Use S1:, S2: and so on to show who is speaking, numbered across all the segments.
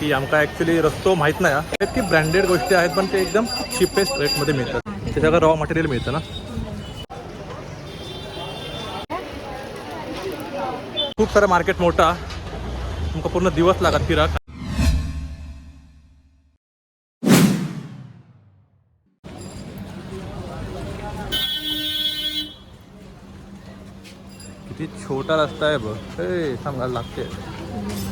S1: की आमका ॲक्च्युली रस्तो माहीत नाही हा. की ब्रँडेड गोष्टी आहेत पण ते एकदम चिपेस्ट रेटमध्ये मिळतात. ते सगळं रॉ मटेरियल मिळतं ना. खूप सारं मार्केट मोठा तुमका पूर्ण दिवस लागत फिराक. किती छोटा रस्ता आहे बघ. हे सांगायला लागते.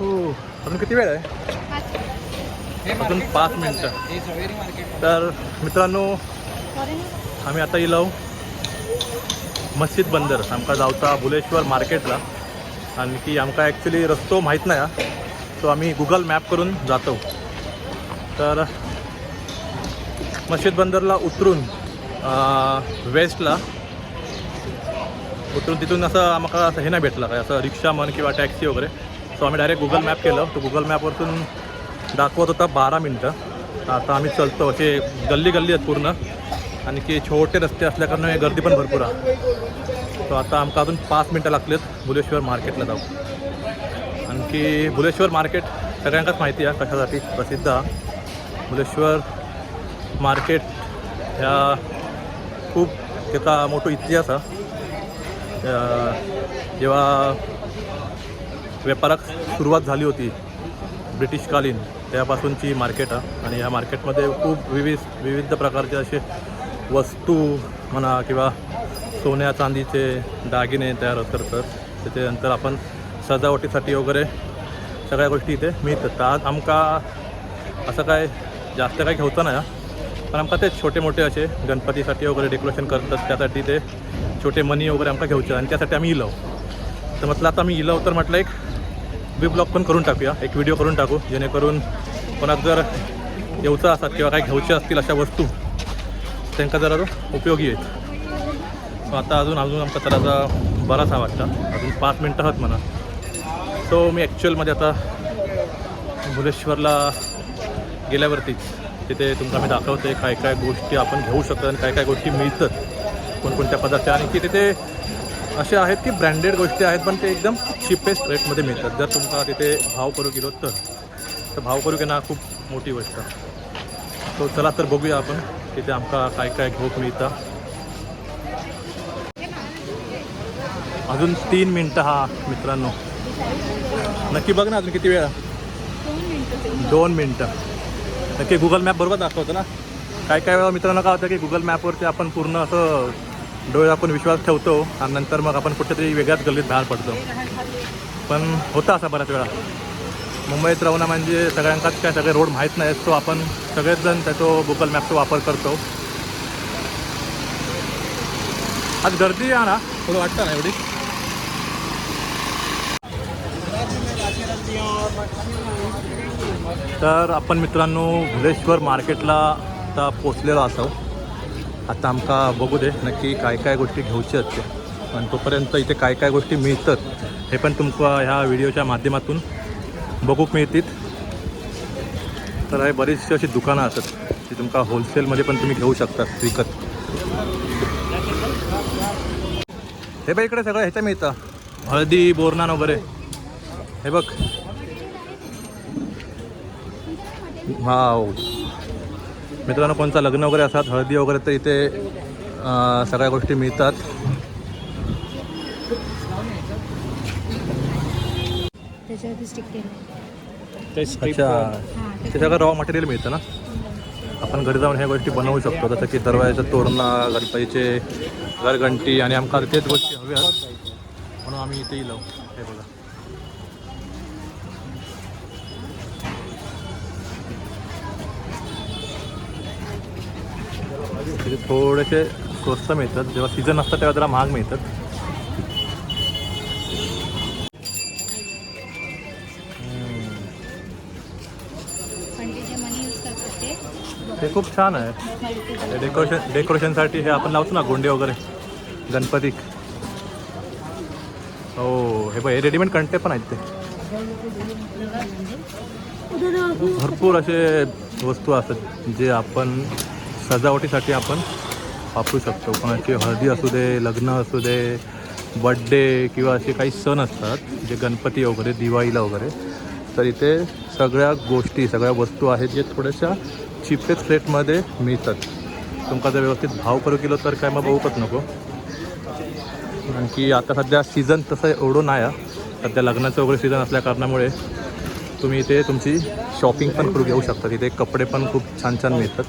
S1: हो अजून किती वेळ आहे? अजून पाच मिनटं. तर मित्रांनो आम्ही आता येलो मस्जिद बंदर आमका जावता भुलेश्वर मार्केटला. आणखी आमका ॲक्च्युली रस्तो माहीत नाही हा. तो आम्ही गुगल मॅप करून जातो. तर मस्जिद बंदरला उतरून वेस्टला उतरून तिथून असं आम्हाला असं हे नाही भेटलं काय असं रिक्षा म्हण किंवा टॅक्सी वगैरे. सो आम्ही डायरेक्ट गुगल मॅप केलं. तो गुगल मॅपवरतून दाखवत होता बारा मिनटं. आता आम्ही चलतो. असे गल्ली गल्ली आहेत पूर्ण. आणखी छोटे रस्ते असल्याकारणाने गर्दी पण भरपूर आहे. सो आता आमका अजून पाच मिनटं लागलेत भुलेश्वर मार्केटला जाऊ आणखी भुलेश्वर मार्केट सगळ्यांकाच माहिती आहे कशासाठी प्रसिद्ध आहे. भुलेश्वर मार्केट ह्या खूप त्याचा मोठा इतिहास आहे. जेव्हा व्यापारात सुरुवात झाली होती ब्रिटिशकालीन त्यापासूनची मार्केट आहे आणि या मार्केटमध्ये खूप विविध विविध प्रकारचे असे वस्तू म्हणा किंवा सोन्या चांदीचे दागिने तयार करतात त्याच्यानंतर आपण सजावटीसाठी वगैरे सगळ्या गोष्टी इथे मिळतात. आज आमका असं काय जास्त काय घेऊचं नाही पण आमका ते छोटे मोठे असे गणपतीसाठी वगैरे डेकोरेशन करतात. त्यासाठी ते छोटे मनी वगैरे आमका घेऊचे आणि त्यासाठी आम्ही इलव. तर म्हटलं आता आम्ही इलव तर म्हटलं एक वी ब्लॉग पण करून टाकूया. एक व्हिडिओ करून टाकू. जेणेकरून कोणाक जर येऊचं असतात किंवा काही घेऊच्या असतील अशा वस्तू त्यांना जरा उपयोगी आहेत. सो आता अजून अजून आमचा तराचा बराच हा वाटतं अजून पाच मिनटं आहात म्हणा. सो मी ॲक्च्युअलमध्ये आता भुलेश्वरला गेल्यावरतीच तिथे तुमचा मी दाखवते काय काय गोष्टी आपण घेऊ शकतो आणि काय काय गोष्टी मिळतात. कोणकोणत्या पदार्थ आणि की तिथे असे आहेत की ब्रँडेड गोष्टी आहेत पण ते एकदम चिपेस्ट रेटमध्ये मिळतात. जर तुमचा तिथे भाव करू गेलो तर तर भाव करू ना खूप मोठी गोष्ट. तो चला तर बघूया आपण तिथे आमका काय काय घेऊक मिळतं. अजून तीन मिनटं हा मित्रांनो. नक्की बघ ना अजून किती वेळ. दोन मिनटं. नक्की गुगल मॅप बरोबर दाखवतं ना. काय काय वेळा मित्रांनो काय होतं की गुगल मॅपवरती आपण पूर्ण असं डोळे आपण विश्वास ठेवतो आणि नंतर मग आपण कुठेतरी वेगळ्याच गल्लीत बाहेर पडतो. पण होता असा बऱ्याच वेळा. मुंबईत राहणं म्हणजे सगळ्यांकाच काय सगळे रोड माहीत नाहीत तो आपण सगळेच जण त्याचो गुगल मॅपचा वापर करतो. आज गर्दी आहे ना? थोडं वाटतं ना एवढी? तर आपण मित्रांनो भुलेश्वर मार्केटला आता पोचलेलो असो आता आमका बघू दे नक्की काय काय गोष्टी घेऊचे आहेत ते. आणि तोपर्यंत इथे काय काय गोष्टी मिळतात हे पण तुमका ह्या व्हिडिओच्या माध्यमातून बघूक मिळतील. तर हे बरीचशी अशी दुकानं असतात ती तुमका होलसेलमध्ये पण तुम्ही घेऊ शकता विकत. हे बघ इकडे सगळं ह्याच्या मिळतं. हळदी बोरनान वगैरे. हे बघ. वाव. मित्रांनो कोणतं लग्न वगैरे असतात हळदी वगैरे तर इथे सगळ्या गोष्टी मिळतात. अच्छा. रॉ मटेरियल मिळतं ना? आपण घरी जाऊन ह्या गोष्टी बनवू शकतो. जसं की दरवाजाचं तोरणा गणपतीचे घरघंटी आणि आमका तेच गोष्टी हव्या म्हणून आम्ही इथे येलो हे बघा. तिथे थोडेसे स्वस्त मिळतात. जेव्हा सीझन असतात तेव्हा जरा महाग मिळतात.
S2: ते?
S1: खूप छान आहे. डेकोरेशन डेकोरेशनसाठी हे आपण लावतो ना गोंडे वगैरे. गणपती. हो हे बघ हे रेडीमेड कंटे पण आहेत ते. भरपूर असे वस्तू असतात जे आपण सजावटीसाठी आपण वापरू शकतो. कोणाची हळदी असू दे लग्न असू दे बड्डे किंवा असे काही सण असतात जे गणपती वगैरे दिवाळीला वगैरे. तर इथे सगळ्या गोष्टी सगळ्या वस्तू आहेत जे थोड्याशा चिपेस्ट रेटमध्ये मिळतात. तुमका जर व्यवस्थित भाव करू केलो तर काय मग बघूकच नको. आणखी आता सध्या सीझन तसं एवढं नाही आहे सध्या लग्नाचं वगैरे सीझन असल्या कारणामुळे तुम्ही इथे तुमची शॉपिंग पण करू घेऊ शकता. तिथे कपडे पण खूप छान छान मिळतात.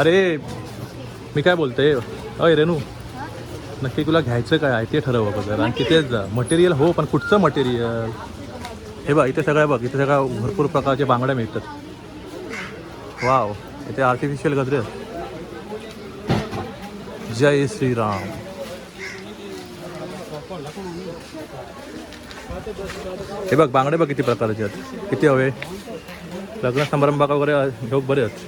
S1: अरे मी काय बोलते अय रेनू नक्की तुला घ्यायचं काय? आहे ते ठरव अगोदर आणि तिथेच जा. मटेरियल हो पण कुठचं मटेरियल हे बघ इथे सगळं बघ. इथे सगळ्या भरपूर प्रकारचे बांगड्या मिळतात. वाव इथे आर्टिफिशियल गजरे आहेत. जय श्रीराम. हे बघ बांगडे बघ किती प्रकारचे आहेत. किती हवे? लग्न समारंभात वगैरे ढोक बरे आहेत.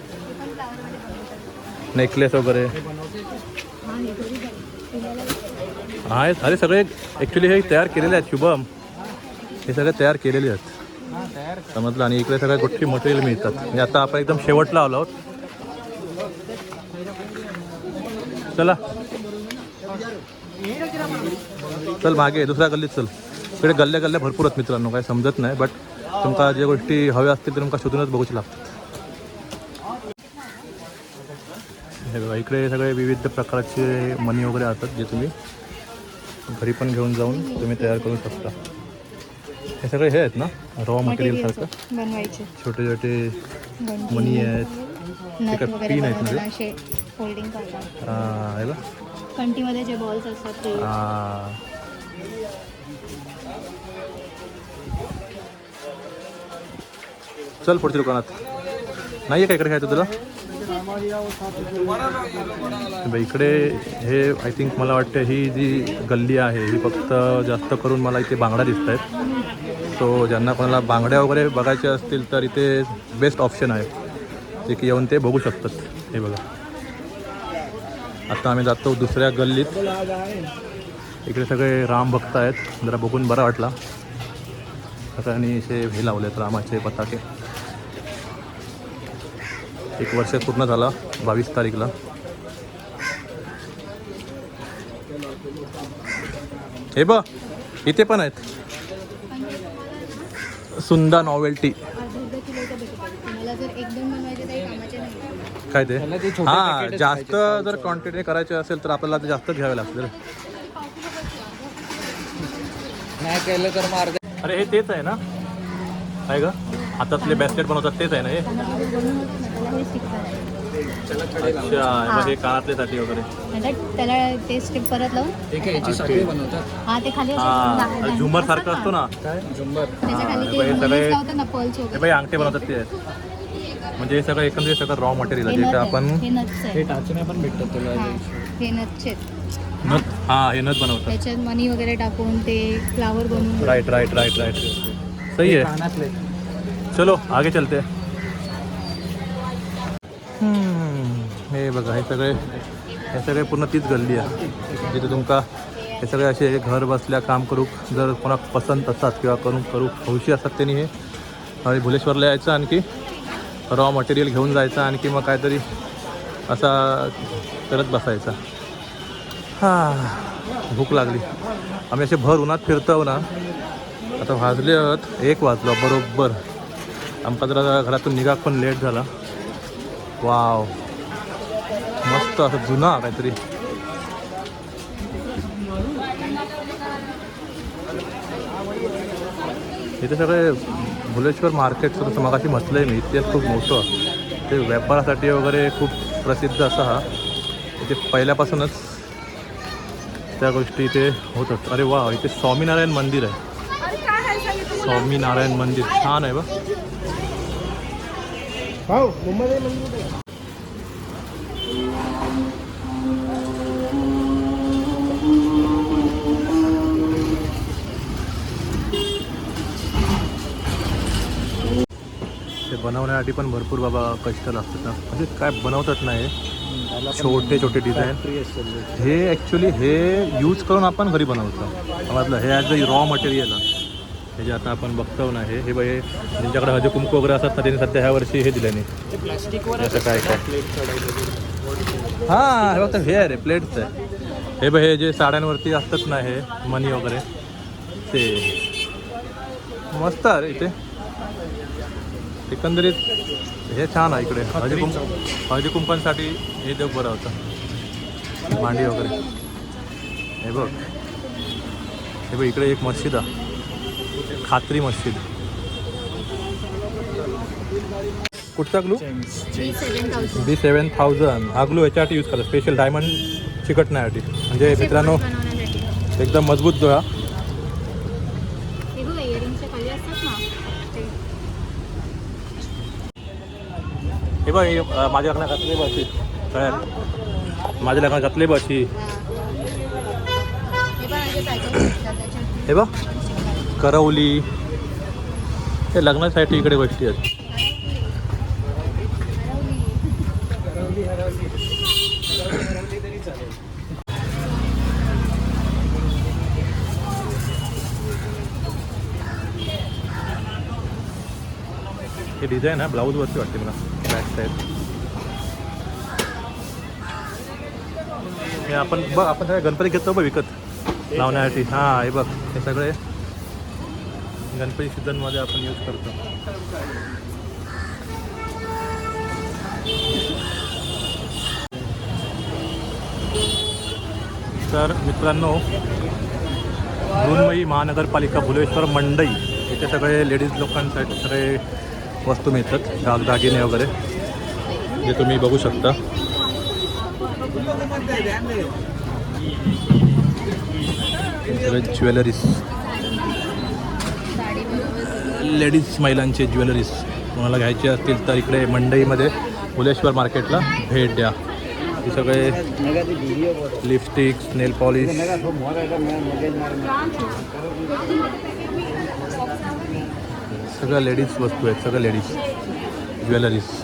S1: नेकलेस वगैरे. आहेत. अरे सगळे ॲक्च्युली हे तयार केलेले आहेत शुभम. हे सगळे तयार केलेले आहेत. समजलं. आणि इकडे सगळ्या गोष्टी मटेरियल मिळतात. म्हणजे आता आपण एकदम शेवटला आलो आहोत. चला. चल मागे दुसऱ्या गल्लीत चल. इकडे गल्ल्या गल्ल्या भरपूर आहेत मित्रांनो काही समजत नाही बट तुमका ज्या गोष्टी हव्या असतील तर तुमका शोधूनच बघूच लागतात. हे बघा इकडे सगळे विविध प्रकारचे मनी वगैरे असतात जे तुम्ही घरी पण घेऊन जाऊन तुम्ही तयार करू शकता. हे सगळे हे आहेत ना? रॉ मटेरियल सारखं?
S2: बनवायचे.
S1: छोटे छोटे मनी आहेत. काय
S2: वगैरे
S1: pin आहेत
S2: बनवताना
S1: ना
S2: असे फोल्डिंग करतात.
S1: हा, बघ
S2: कंटीमध्ये जे बॉल्स असतात ते.
S1: हा. चल पुढच्या दुकानात. नाही आहे का इकडे खायचं तुला? इकडे हे आय थिंक मला वाटतं ही जी गल्ली आहे ही फक्त जास्त करून मला इथे बांगड्या दिसत आहेत. सो ज्यांना कोणाला बांगड्या वगैरे बघायच्या असतील तर इथे बेस्ट ऑप्शन आहे. जे की येऊन ते बघू शकतात. हे बघा. आता आम्ही जातो दुसऱ्या गल्लीत. इकडे सगळे राम भक्त आहेत. जरा बघून बरा वाटला. सगळ्यांनी असे हे लावले आहेत रामाचे पताके. एक वर्ष पूर्ण झाला बावीस तारीखला. हे ब इथे पण आहेत. सुंदा नॉवेल्टी काय ते? हां जास्त जर क्वांटिटी करायची असेल तर आपल्याला ते जास्त घ्यावे लागतील.
S3: नाही केलं तर अर्ध्या
S1: अरे हे तेच आहे ना? काय ग. हातातले बॅस्केट बनवतात तेच आहे ना हे. अच्छा मग हे कानातले साठी वगैरे.
S2: त्याला त्याला ते स्टिप परत लावून. हा ते खाली
S1: हा झुमर सारखं असतो ना?
S3: काय? झुंबर.
S1: त्याच्याखाली
S2: ते
S1: हे सगळे- अंगठे बनवतात ते. म्हणजे हे सगळं एकंदरीत सगळं रॉ मटेरियल आहे
S2: नथ
S1: जे
S2: आहे.
S1: आपण
S2: हे
S3: टाचण्या पण भेटतात तुला
S2: हा हे नथचे आहेत.
S1: नथ हा हे नथ बनवतात.
S2: त्याच्यात मनी वगैरे टाकून ते फ्लावर बनवून
S1: राईट राईट राईट राईट सही आहे.
S3: कानातले.
S1: चलो आगे चलते हे। बघा हे सगळे हे सगळे पूर्ण तीच गल्ली आहे. जिथे तुमका हे सगळे असे घर बसल्या काम करू जर कोणा पसंत असतात किंवा करून करू हौशी असतात त्यांनी हे. आणि भुलेश्वरला यायचं आणखी रॉ मटेरियल घेऊन जायचं आणखी मग काहीतरी असा करत बसायचा. हां भूक लागली. आम्ही असे भर उन्हात फिरतो ना आता वाजले आहोत एक वाजलो बरोबर. आमका जरा घरातून निघा पण लेट झाला. वाव. मस्त असं जुना काहीतरी. इथे सगळे भुलेश्वर मार्केट जसं मगाशी म्हटलं आहे मी. इथे खूप मोठं. ते व्यापारासाठी वगैरे खूप प्रसिद्ध असं हा. इथे पहिल्यापासूनच त्या गोष्टी इथे होतात. अरे वा इथे स्वामीनारायण मंदिर आहे. स्वामीनारायण मंदिर. छान आहे बा ते बनवण्यासाठी पण भरपूर बाबा कष्ट लागतात ना. म्हणजे काय बनवतात नाही छोटे छोटे डिझाईन हे ॲक्च्युली हे यूज करून आपण घरी बनवतो. समजलं? हे ॲज अ रॉ मटेरियल हे जे आता आपण बघतो ना हे हे बघ हे ज्यांच्याकडे हळदी कुंकू वगैरे असतात ना त्यांनी सध्या ह्या वर्षी हे दिल्याने असं काय काय? हां हे फक्त हे आहे रे प्लेट्स आहे. हे बाई हे जे साड्यांवरती असतात ना हे मनी वगैरे ते. मस्त आहे रे इथे. एकंदरीत हे छान आहे इकडे. हळदी कुंक हळदी कुंपांसाठी हे देव बरं होतं. मांडी वगैरे. हे बघ. हे बघ इकडे एक मस्जिद आहे. खात्री मस्जिद कुठचा ग्लू? बी सेवन थाउजंड हा ग्लू याच्यासाठी यूज करा. स्पेशल डायमंड चिकटण्यासाठी म्हणजे मित्रांनो एकदम मजबूत जो हा
S2: हे बघ
S1: माझ्या लग्नात घातले बशी. कळलं माझ्या लग्नात घातले बशी.
S2: हे
S1: बघ. करवली हे लग्नासाठी इकडे गोष्टी आहेत. हे डिझाईन आहे ब्लाऊजवरती वाटते मला. बॅक साईड हे आपण बघ आपण सगळे गणपती घेतो बघ विकत. लावण्यासाठी. हां हे बघ हे सगळे. गणपती सीझनमध्ये आपण यूज करतो. तर मित्रांनो मृण्मयी महानगरपालिका भुलेश्वर मंडई इथे सगळे लेडीज लोकांसाठी सगळे वस्तू मिळतात दागदागिने वगैरे जे तुम्ही बघू शकता. ज्वेलरीज लेडीज महिलांचे ज्वेलरीज तुम्हाला घ्यायचे असतील तर इकडे मंडईमध्ये भुलेश्वर मार्केटला भेट द्या. हे सगळे लिपस्टिक्स नेल पॉलिश. सगळं लेडीज वस्तू आहेत सगळं लेडीज ज्वेलरीज.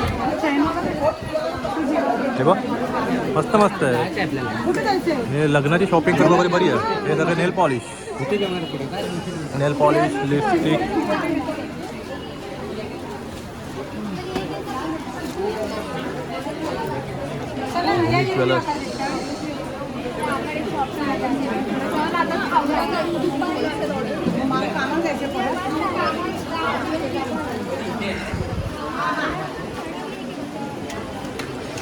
S1: हे बघ मस्त मस्त आहे. हे लग्नाची शॉपिंग करून वगैरे बरी आहे. हे सगळं nail polish nail polish lipstick jewellers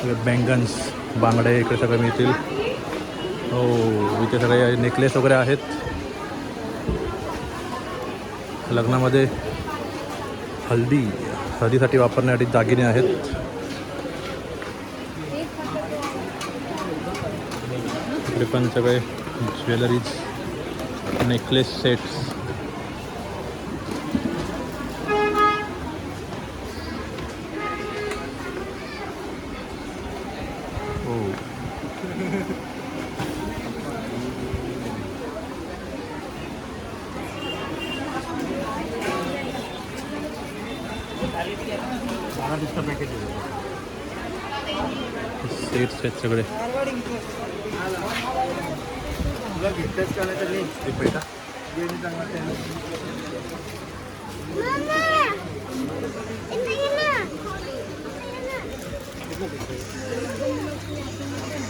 S1: bangles बांगडे इकडे सगळे मिळतील. हो इथे सगळे नेकलेस वगैरे आहेत. लग्नामध्ये हल्दी हळदीसाठी वापरण्यासाठी दागिने आहेत. इकडे पण सगळे ज्वेलरीज नेकलेस सेट्स. सेट्स आहेत सगळे.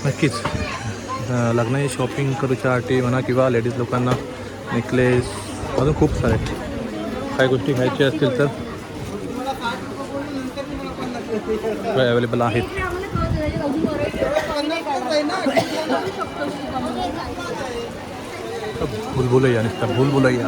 S1: नक्कीच. लग्नाची शॉपिंग करूच्यासाठी म्हणा किंवा लेडीज लोकांना नेकलेस अजून खूप सारे काही गोष्टी घ्यायच्या असतील तर. अवेलेबल आहेत. भूलभुलैया नुसतं भूलभुलैया.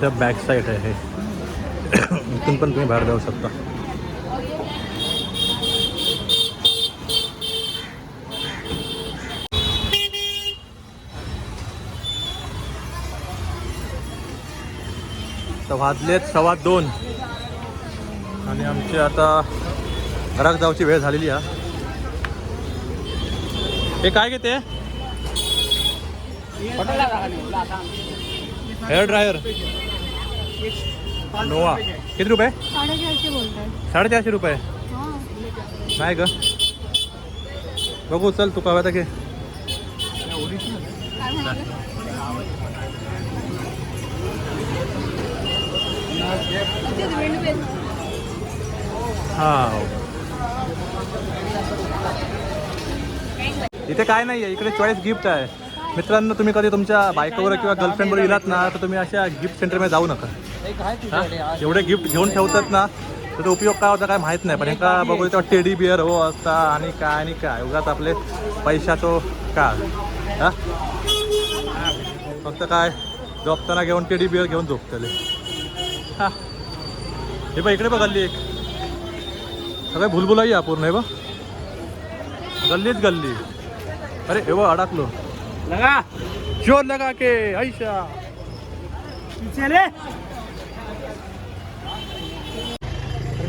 S1: त्या बॅक साईड आहे. हे इथून पण तुम्ही बाहेर जाऊ शकता. तर वाजलेत सव्वा दोन. आणि आमची आता घरात जाऊची वेळ झालेली आहे. हे काय घेते हेअर ड्रायर नोवा। किती रुपये
S2: साडेचारशे बोलतात
S1: साडेचारशे रुपये
S2: हां।
S1: नाही ग बघू चल तू पाहता की
S2: काय म्हणाले किती होते? वेणू पेन?
S1: हा। इथे काय नाही आहे इकडे चॉईस गिफ्ट आहे. मित्रांनो तुम्ही कधी तुमच्या बायकोवर किंवा गर्लफ्रेंडवर गेलात ना तर तुम्ही अशा गिफ्ट सेंटरमध्ये जाऊ नका. हा? एवढे गिफ्ट घेऊन ठेवतात ना त्याचा उपयोग काय होता काय माहीत नाही. पण एका बघू तेव्हा टेडी बिअर हो असता आणि काय आणि काय. उगाच आपले पैशाचो हा? फक्त काय झोपताना घेऊन टेडी बिअर घेऊन झोपतले. हा? हे बघ इकडे बघ गल्ली एक. सगळे भुलभुलाई आहे पूर्ण हे बघ. गल्लीच गल्ली. अरे हे बघ अडकलो. लगा। जोर लगा के ऐशा।
S3: चले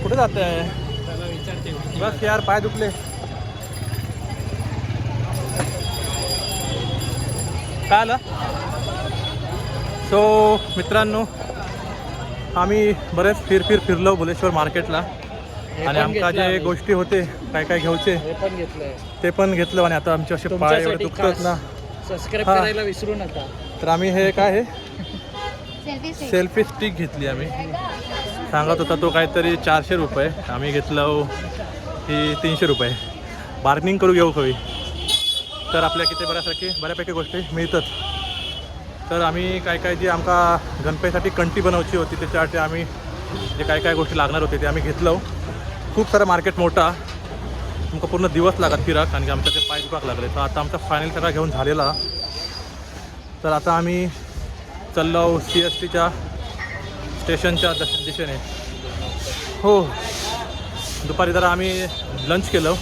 S1: कुठे जात आहे बस यार पाय दुखले। काय आलं सो मित्रांनो आम्ही बरेच फिर फिर फिरलो भुलेश्वर मार्केटला. आणि आमका जे गोष्टी होते काय काय घ्यायचे ते पण घेतलं. आणि आता आमचे असे पाय दुखतात ना.
S3: सबस्क्राईब
S1: हा.
S3: करायला विसरू नका.
S1: तर आम्ही हे काय आहे.
S2: Selfie stick.
S1: घेतली आम्ही. सांगत होता तो काहीतरी चारशे रुपये. आम्ही घेतलं ही तीनशे रुपये. बार्गनिंग करू घेऊ हवी तर आपल्या किती बऱ्यापैकी बऱ्यापैकी गोष्टी मिळतात. तर आम्ही काय काय जी आमका गणपतीसाठी कंटी बनवायची होती त्याच्यासाठी आम्ही जे काय काय गोष्टी लागणार होते ते आम्ही घेतलं खूप सारं मार्केट मोठा. तुमका पूर्ण दिवस लागत फिराक कारण की आमच्या ते पाय दुखाक लागले. तर आता आमचा फायनल सगळा घेऊन झालेला. तर आता आम्ही चाललो सी एस टीच्या स्टेशनच्या दश दिशेने. हो. दुपारी जरा आम्ही लंच केलं.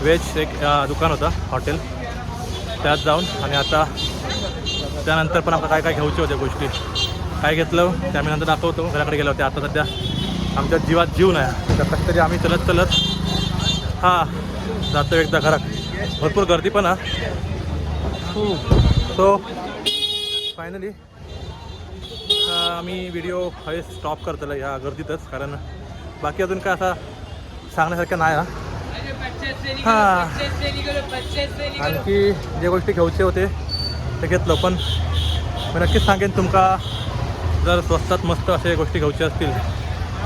S1: व्हेज एक दुकान होतं हॉटेल त्यात जाऊन आणि आता त्यानंतर पण आम्हाला काय काय घ्यायचे होत्या गोष्टी. काय घेतलं ते आम्ही नंतर दाखवतो. घराकडे गेलो होते. आता सध्या आमच्या जीवात जीव नाही. तर कसं तरी आम्ही चलत चलत हां जातो एकदा घरात. भरपूर गर्दी पण हा. सो फायनली आम्ही व्हिडिओ हे स्टॉप करतला ह्या गर्दीतच कारण बाकी अजून काय असा सांगण्यासारखं नाही हा. हां. आणखी जे गोष्टी घ्यायचे होते ते घेतलं पण मी नक्कीच सांगेन तुमका. जर स्वस्तात मस्त असे गोष्टी घ्यायच्या असतील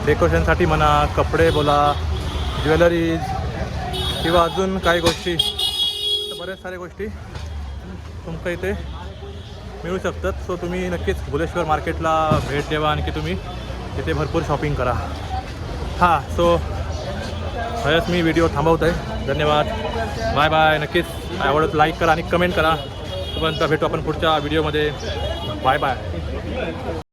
S1: डेकोरेशनसाठी म्हणा कपडे बोला ज्वेलरीज किंवा अजून काही गोष्टी तर बऱ्याच साऱ्या गोष्टी तुमच्या इथे मिळू शकतात. सो तुम्ही नक्कीच भुलेश्वर मार्केटला भेट द्यावा आणखी तुम्ही. तिथे भरपूर शॉपिंग करा. हां सो हयच मी व्हिडिओ थांबवत आहे धन्यवाद. बाय बाय नक्कीच आवडत लाईक करा आणि कमेंट करा. तोपर्यंत भेटू आपण पुढच्या व्हिडिओमध्ये बाय बाय